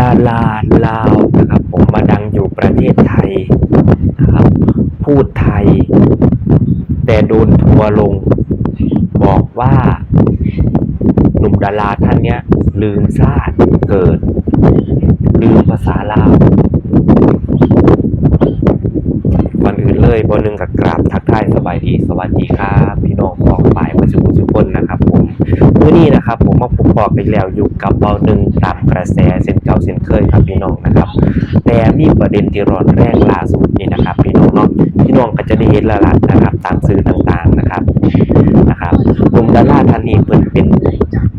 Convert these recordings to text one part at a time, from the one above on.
ดาราลาวนะครับผมมาดังอยู่ประเทศไทยนะครับพูดไทย แต่โดนทัวร์ลง บอกว่าหนุ่มดาราท่านเนี้ยลืมชาติเกิด ลืมภาษาลาวก่อนอื่นเล ยบนหนึ่งกับกราบทักทายสบายดีสวัสดีครับพี่น้องของปายมาสุขสุคนนะครับ ผมเมื่อนี้นะครับ ผมมาพบปอกไปแล้วอยู่กับเบาหนึ่งตามกระแสเส้นเก่าเส้นเคยครับพี่น้องนะครับ แต่มีประเด็นที่ร้อนแรงล่าสุดนี่นะครับ พี่น้องเนาะ พี่น้องก็จะได้เห็นล้วล่ะนะครับ ตามสื่อต่างๆนะครับนะครับกลุ่มดาราท่านนี้เพิ่นเป็น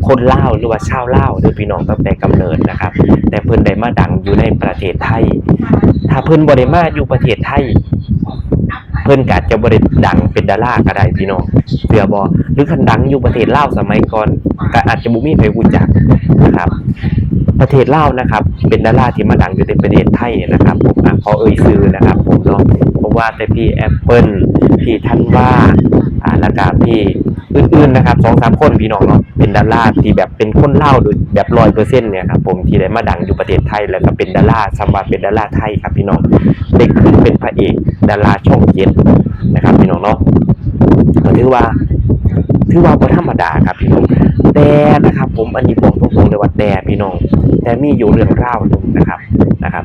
คนเล่าหรือว่าชาวเล่าวหรือพี่น้องตั้งแต่กำเนิดนะครับ แต่เพิ่นได้มาดังอยู่ในประเทศไทย ถ้าเพิ่นบ่ได้มาอยู่ประเทศไทย เพิ่นกาจะบ่ได้ดังเป็นดาราก็ได้พี่น้องเสือบ่หรือคันดังอยู่ประเทศลาวสมัยก่อนก็อาจจะบ่มีใครรู้จักนะครับประเทศลาวนะครับ เป็นดาราที่มาดังอยู่ในประเทศไทยนะครับผมอะขอเอ่ยชื่อนะครับผมเนาะ ว่าแต่พี่แอปเปิลพี่ท่านว่าอ่าแล้วก็พี่อื่นๆนะครับสองสามคนพี่น้องเนาะเป็นดาราที่แบบเป็นคนเล่าโดยแบบร้อยเปอร์เซ็นต์เนี่ยครับผมที่ได้มาดังอยู่ประเทศไทยแล้วก็เป็นดาราสมบัติเป็นดาราไทยครับพี่น้องได้ขึ้นเป็นพระเอกดาราช่องเจ็ดนะครับพี่น้องเนาะถือว่าถือว่าบ่ธรรมดาครับพี่น้อง แต่นะครับ ผมอันนี้บอกตรงๆเลยว่าแต่พี่น้อง แต่มีอยู่เรื่องเล่าหนึงนะครับนะครับ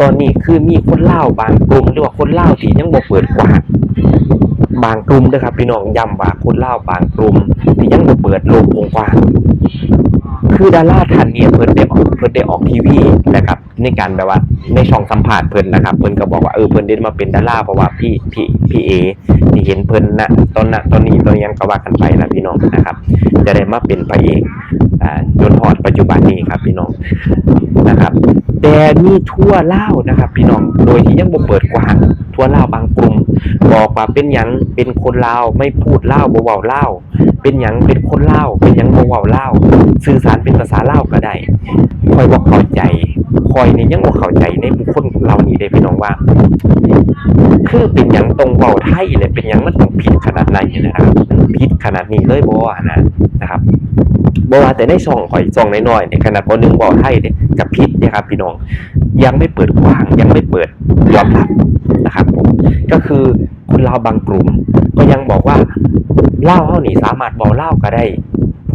ตอนนี้คือมีคนเล่าบางกลุ่มหรือว่าคนเล่าที่ยังบ่เปิดกว้าง บางกลุ่มนะครับ พี่น้องย้ำว่าคนเล่าบางกลุ่ม ที่ยังบ่เปิดโลกวงกว้างคือดาราท่านเนี่ยเพิ่นได้ออกเพิ่นได้ออกทีวีนะครับ ในการแบบว่าในช่องสัมภาษณ์เพิ่นนะครับ เพิ่นก็บอกว่าเออเพิ่นได้มาเป็นดาราเพราะว่าพี่พี่พี่เอที่เห็นเพิ่นนะตอนนะตอนนี้ตอนนี้ยังก็ว่ากันไปนะพี่น้องนะครับ จะได้มาเป็นพระเอก อ่าจนหอดปัจจุบันนี้ครับพี่น้องนะครับแต่มีทั่วเล่านะครับ พี่น้องโดยที่ยังบ่เปิดกว้างทั่วเล่าบางกลุ่ม บอกว่าเป็นหยังเป็นคนเลาไม่พูดเลาบ่เว้าลาเป็นหยังเป็นคนเลาเป็นหยังบ่เว้าลาสื่อสารเป็นภาษาเลาก็ได้คอยบ่เข้าใจ คอยนี่ยังบ่เข้าใจในบุคคลเหล่านี้ได้พี่น้องว่า คือเป็นหยังตรงเว้าไทยเนี่ยเป็นหยังมันต้องผิดขนาดไหนนะครับผิดขนาดนี้เลยบ่ว่านะนะครับบ่ว่าแต่ในช่องข่อยช่องน้อยๆเนี่ยขนาดบ่หนึงเว้าไทยเนี่ยก็ผิดนะครับพี่น้อง ยังไม่เปิดกว้างยังไม่เปิดยอมรับนะครับผมก็คือคนลาวบางกลุ่ม ก็ยังบอกว่าเล่าเฮานี่สามารถเว้าลาก็ได้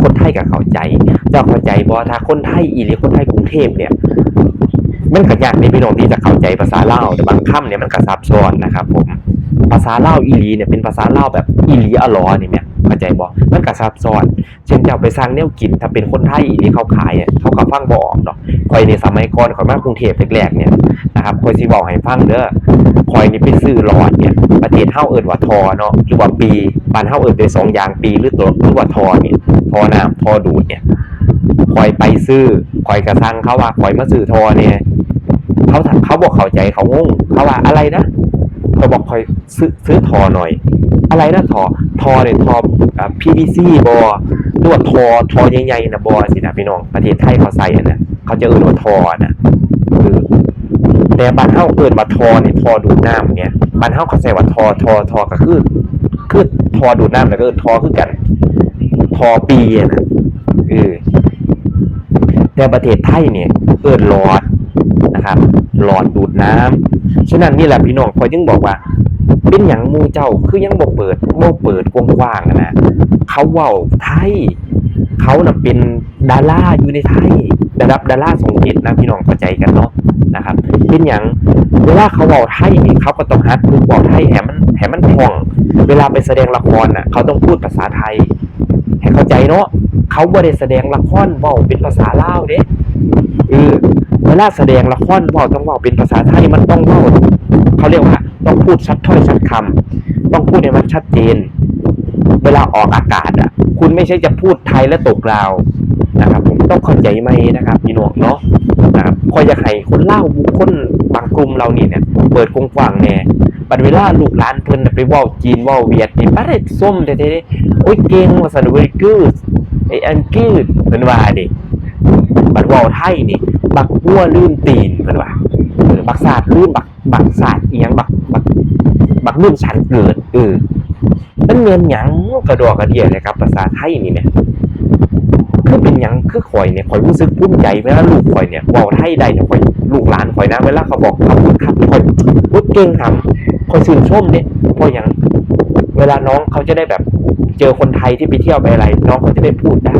คนไทยก็เข้าใจ เจ้าเข้าใจบ่ถ้าคนไทยอีหรือคนไทยกรุงเทพเนี่ย มันก็ยากในพี่น้องที่จะเข้าใจภาษาเล่าแต่บางคำเนี่ยมันก็ซับซ้อนนะครับผมภาษาเล่าอีหลีเนี่ยเป็นภาษาเล่าแบบอีหลีอลอนี่แม่ยเข้าใจบ่มันก็ซับซ้อน เช่นเจ้าไปสร้างแนวกิน ถ้าเป็นคนไทยอีลีเขาขายอะเขาก็ฟังบอกเนาะคอยในสมัยก่อนข่อยมากรุงเทพแรกๆเนี่ยนะครับคอยสิเว้าให้ฟังเด้อคอยนี่ไปซื้อหลอดเนี่ยประเทศเฮาเอิ้นว่าทอเนาะหรือว่าปีบ้านเฮาเอิ้นเป็นสองอย่างปีหรือตัวหรือว่าทอเนี่ยทอน้ำทอดูดเนี่ยคอยไปซื้อคอยกระซังเขาว่าคอยมาซื้อทอเนี่ย เขาเขาบอกเข้าใจเขางงเขาว่าอะไรนะเขาบอกคอยซื้อซื้อทอหน่อย อะไรนะทอทอเนี่ยทออ่า PVC บอหรือว่าทอทอใหญ่ๆนะบอสินะพี่น้องประเทศไทยเขาใส่อะนะเขาจะเอ่นว่าทอนะคือแต่บ้านเฮาเอิ้นว่าทอเนี่ยทอดูดน้ำเนี่ยบ้านเฮาเขาใส่ว่าทอทอทอก็คือคือทอดูดน้ำแล้วก็เอิ้นทอคือกัน ทอปีนะเออแต่ประเทศไทยเนี่ยเอิ้นหลอด นะครับหลอดดูดน้ำฉะนั้นนี่แหละพี่น้องคอยจึงบอกว่า เป็นอย่างมูเจ้าคือยังบ่เปิดบ่เปิดกว้างๆอะนะเขาเว้าไทยเขาน่ะเป็นดาราอยู่ในไทยระดับดาราสงเกตนะพี่น้องเข้าใจกันเนาะนะครับ เป็นอย่างเวลาเขาเว้าไทยนี่เขาก็ต้องฮัดพูดเว้าไทยแหมันแหมันคล่อง เวลาไปแสดงละครน่ะเขาต้องพูดภาษาไทยให้เข้าใจเนาะเขาบ่ได้แสดงละครเว้าเป็นภาษาลาวเด้เออ เวลาแสดงละครเว่าต้องเว่าเป็นภาษาไทยมันต้องเว่าเขาเรียกว่าต้องพูดชัดถ้อยชัดคำต้องพูดให้มันชัดเจน เวลาออกอากาศอะ คุณไม่ใช่จะพูดไทยแล้วตกลาวนะครับ ผมต้องเข้าใจไหมนะครับพี่น้องเนาะนะครับคอยอยากให้คนเล่าบุคคลบางกลุ่มเรานี่เนี่ย เปิดกว้างแน่บัดเวลาลูกหลานเพิ่นน่ะไปว้าจีนว้าเวียดนี่บ่ได้ส้มแท้ๆโอ้ยเก่งว่าซั่น very good ไอ้อัน good เพิ่นว่าเดิ บัดว้าไทยนี่ บักบัวลืมตีนเพิ่นว่าเออบักศาสตร์ลืมบักบักศาสตร์อีหยังบักบักบักลืมฉันเกิดเออมันเงินหยังกระดอกกระเดียเลยครับภาษาไทยนี่แหมคือคือเป็นหยังคือข่อยเนี่ยข่อยรู้สึกภูมิใจเวลาลูกข่อยเนี่ยเว้าไทยได้เนี่ยข่อยลูกหลานข่อยนะเวลาเขาบอกขอบคุณครับข่อยพูดเก่งครับข่อยชื่นชมเนี่ยเพราะหยังเวลาน้องเขาจะได้แบบเจอคนไทยที่ไปเที่ยวไปอะไร น้องเขาจะได้พูดได้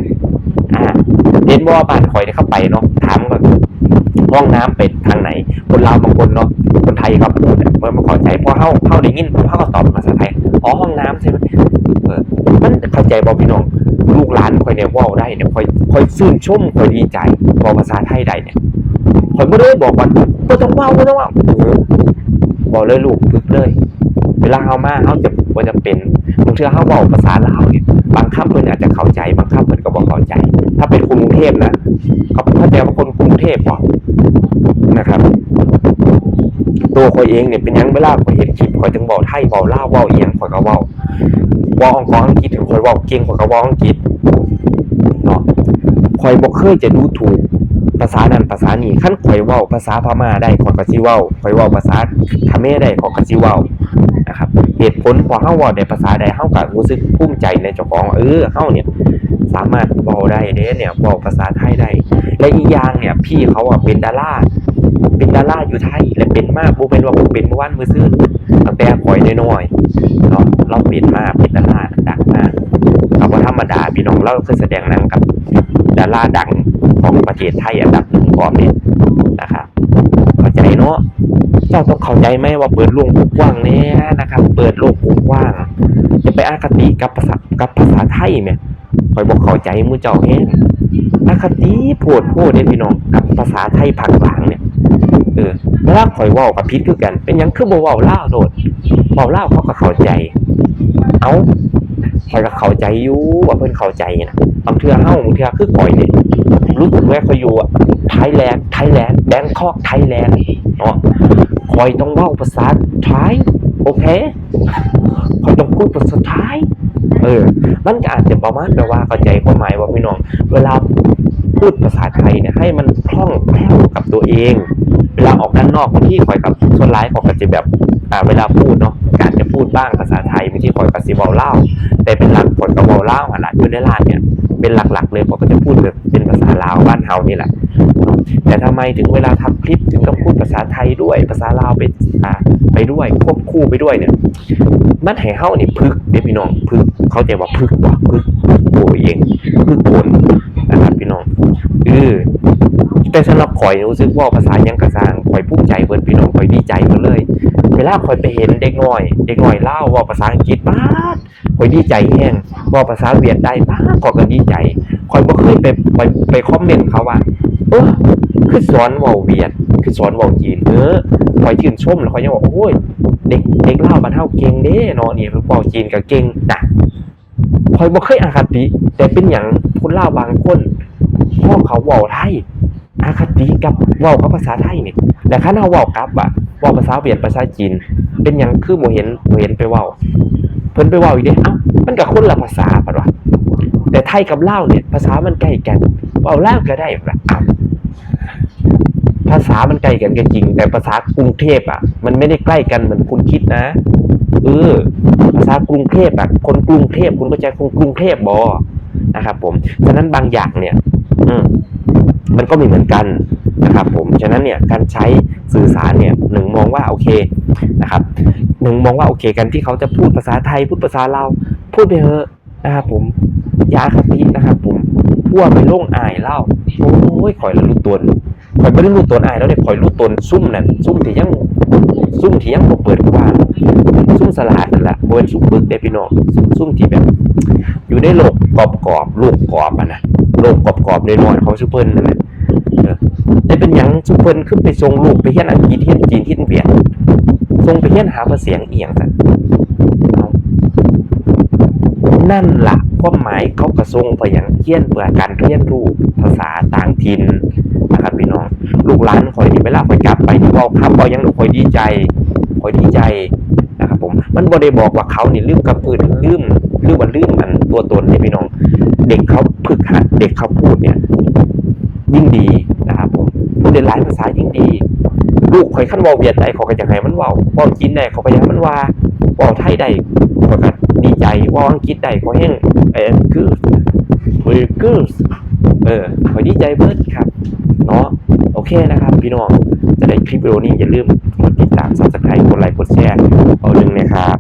เห็นว่าบ้านข่อยเนี่ยเข้าไปเนาะถามว่าห้องน้ำเป็นทางไหน คนลาวบางคนเนาะคนไทยเขาพูดเนี่ยเมื่อมาขอใจพอเข้าเข้าได้ยินเขาก็ตอบภาษาไทยอ๋อห้องน้ำใช่ไหมเออมันเข้าใจบ่พี่น้องลูกหลานข่อยเนี่ยว่าได้เนี่ยข่อยข่อยชื่นชุ่มข่อยดีใจบอกภาษาไทยได้เนี่ยข่อยไม่ได้บอกว่าบ่ต้องว่าบ่ต้องว่าบอกเลยลูกฝึกเลย เวลาเฮามาเฮาจะ บ่จะเป็นบางเทื่อเฮาเว้าภาษาลาวเนี่ยบางคำเพิ่นอาจจะเข้าใจ บางคำเพิ่นก็บ่เข้าใจ ถ้าเป็นคนกรุงเทพนะเขาเข้าใจว่าคนกรุงเทพบ่นะครับ ตัวข่อยเองเนี่ยเป็นยังเวลาข่อยเห็นคลิปข่อยถึงเว้าไทยเว้าลาวเว้าอีหยังข่อยก็เว้าเว้าของอังกฤษถึงข่อยเว้าเก่งข่อยก็เว้าอังกฤษเนาะข่อยบ่เคยจะดูถูก ภาษานั้นภาษานี้คันข่อยเว้าภาษาพม่าได้ข่อยก็สิเว้าข่อยเว้าภาษาเขมรได้ข่อยก็สิเว้านะครับเหตุผลพอเฮาเว้าได้ภาษาใดเฮาก็รู้สึกภูมิใจในเจ้าของเออเฮาเนี่ยสามารถเว้าได้เด้เนี่ยเว้าภาษาไทยได้ และอีกอย่างเนี่ยพี่เขาอะเป็นดาราเป็นดาราอยู่ไทยและเป็นมากบ่เป็นว่าบ่เป็นเมื่อวานมื้อซื่นตั้งแต่ข่อยน้อยๆเนาะเราเป็นมากเป็นดาราดังมากก็บ่ธรรมดาพี่น้องเราเคยแสดงหนังกับดาราดัง ของประเทศไทยอันดับหนึ่งพร้อมเนี่ยนะครับเข้าใจเนาะเจ้าต้องเข้าใจไหมว่าเปิดโลกกว้างเนี่ยนะครับ เปิดโลกกว้างจะไปอาคติกับภาษากับภาษาไทยเนี่ยคอยบอกเข้าใจมู่เจ้าแฮงอาคติโพดโพดเด้พี่น้องกับภาษาไทยภาคกลางเนี่ยเออเวลาข่อยว้ากับพิษคือกัน เป็นยังคือบ่ว้าลาโดดเว้าลาเขาก็เข้าใจ เอาข่อยก็เข้าใจอยู่ว่าเพิ่อนเข้าใจนะบางเทือเฮ้าบางเทือคือข่อยเนี่ย รู้สึกว่าข่อยอยู่อะไทยแลนด์ไทยแลนด์แบงคอกไทยแลนด์เนาะคอยต้องเว้าภาษาไทยโอเคคอยต้องพูดภาษาไทยเออ มันก็อาจจะประมาณแบบว่าเข้าใจความหมายว่าพี่น้อง เวลาพูดภาษาไทยเนี่ยให้มันคล่องแคล่วกับตัวเอง เวลาออกด้านนอกบางที่คอยกับส่วนร้ายของก็จะแบบอ่าเวลาพูดเนาะการจะพูดบ้างภาษาไทยบางที่คอยกับซีเวาเล่า แต่เป็นหลักผลกับเวาเล่าอะละอยู่ในร้านเนี่ยเป็นหลักๆเลยผมก็จะพูดแบบเป็นภาษาลาวบ้านเฮานี่แหละ แต่ทำไมถึงเวลาทำคลิปถึงต้องพูดภาษาไทยด้วย ภาษาลาวไปไปด้วยควบคู่ไปด้วยเนี่ย มันให้เฮานี่พึกเด้พี่น้องพึกเขาจะว่าพึกว่าพึกพึกตัวเองพึกคนนะครับพี่น้องเออ แต่สำหรับข่อยรู้สึกว่าภาษายังกระซางข่อยภูมิใจเบิดพี่น้องข่อยดีใจเบิดเลย เวลาข่อยไปเห็นเด็กน้อย เด็กน้อยเล่าว่าภาษาอังกฤษบ้าข่อยดีใจแห้งว่าภาษาเวียดได้บ้าดข่อยก็ดีใจข่อยบ่เคยไปไปไปคอมเมนต์เขาว่าเออคือสอนว้าเวียด คือสอนว้าจีนเออคอยชื่นชมแล้วคอยยังบอกโอ้ยเด็กเด็กเล่าบ้านเฮาเก่งเด้เนาะนี่เว้าจีนก็เก่งนะคอยบ่เคยอคติ แต่เป็นหยังคนลาบางคนพ่อเขาเว้าไทย อาคติกับเว้ากับภาษาไทยนี่แต่คันเฮาเว้ากลับอะเว้าภาษาเวียดภาษาจีน เป็นหยังคือบ่เห็นบ่เห็นไปเว้าเพิ่นไปเว้าอีกเด้เอ้ามันก็คนละภาษาปะวะแต่ไทยกับลาวเนี่ยภาษามันใกล้กันเว้าลาวก็ได้ปะอ้าวภาษามันใกล้กันก็จริง แต่ภาษากรุงเทพอะ มันไม่ได้ใกล้กันเหมือนคุณคิดนะเออภาษากรุงเทพอะคนกรุงเทพคุณก็จะคนกรุงเทพบอนะครับผมฉะนั้นบางอย่างเนี่ย อืม มันก็มีเหมือนกันนะครับผมฉะนั้นเนี่ยการใช้สื่อสารเนี่ยหนึ่งมองว่าโอเคนะครับหนึ่งมองว่าโอเคกันที่เขาจะพูดภาษาไทย พูดภาษาเราพูดไปเถอะนะครับผมยาคตินะครับผมพวไปโล่งอายเล่าโอ้ยข่อยละลุตัว ข่อยไม่ได้รู้ตัวอายแล้วเนี่ยข่อยรู้ตนซุ่มนั่นซุ่มที่ยังซุ่มที่ยังบ่เปิดกว้างซุ่มสลาดนั่นแหละบนซุ่มบึกเด้พี่น้องซุ่มที่แบบ อยู่ในโลกกรอบกรอบๆโลกกรอบอะนะโลกกรอบกรอบๆน้อยของซุปเปอร์นั่นแหละเออแต่เป็นยังซุปเปอร์ขึ้นไปส่งลูกไปเฮียนอังกฤษเฮียนจีนเฮียนเวียดส่งไปเฮียนหาภาษาเสียงเอียงซะนั่นล่ะความหมายเขากระทรงไปอย่างเฮียนเพื่อการเรียนรู้ภาษาต่างถิ่นนะครับพี่น้อง ลูกหลานคอยนี่เวลาคอยกลับไปที่บอกคำบอกยังคอยดีใจคอยดีใจนะครับผมมันบ่ได้บอกว่าเขานี่ลืมกับพื้นลืมลืมว่าลืมอันตัวตนเนี่ยพี่น้อง เด็กเขาฝึกหัดเด็กเขาพูดเนี่ยยิ่งดีนะครับผมพูดได้หลายภาษายิ่งดี ลูกข่อยขั้นว้าเวียดได้เขาก็จะให้มันเว้าว้าจีนได้เขาก็อยากให้มันว่าว้าไทยได้เขาก็ดี ใจว่าอังกฤษได้เขาแห้งไอ้คือเบอร์เกอร์เออขอดีใจเบิร์ดครับ เนาะโอเคนะครับ พี่น้องจะได้คลิปวิดีโอนี้อย่าลืมกดติดตามซับสไครต์กดไลค์กดแชร์เอานึงนะครับ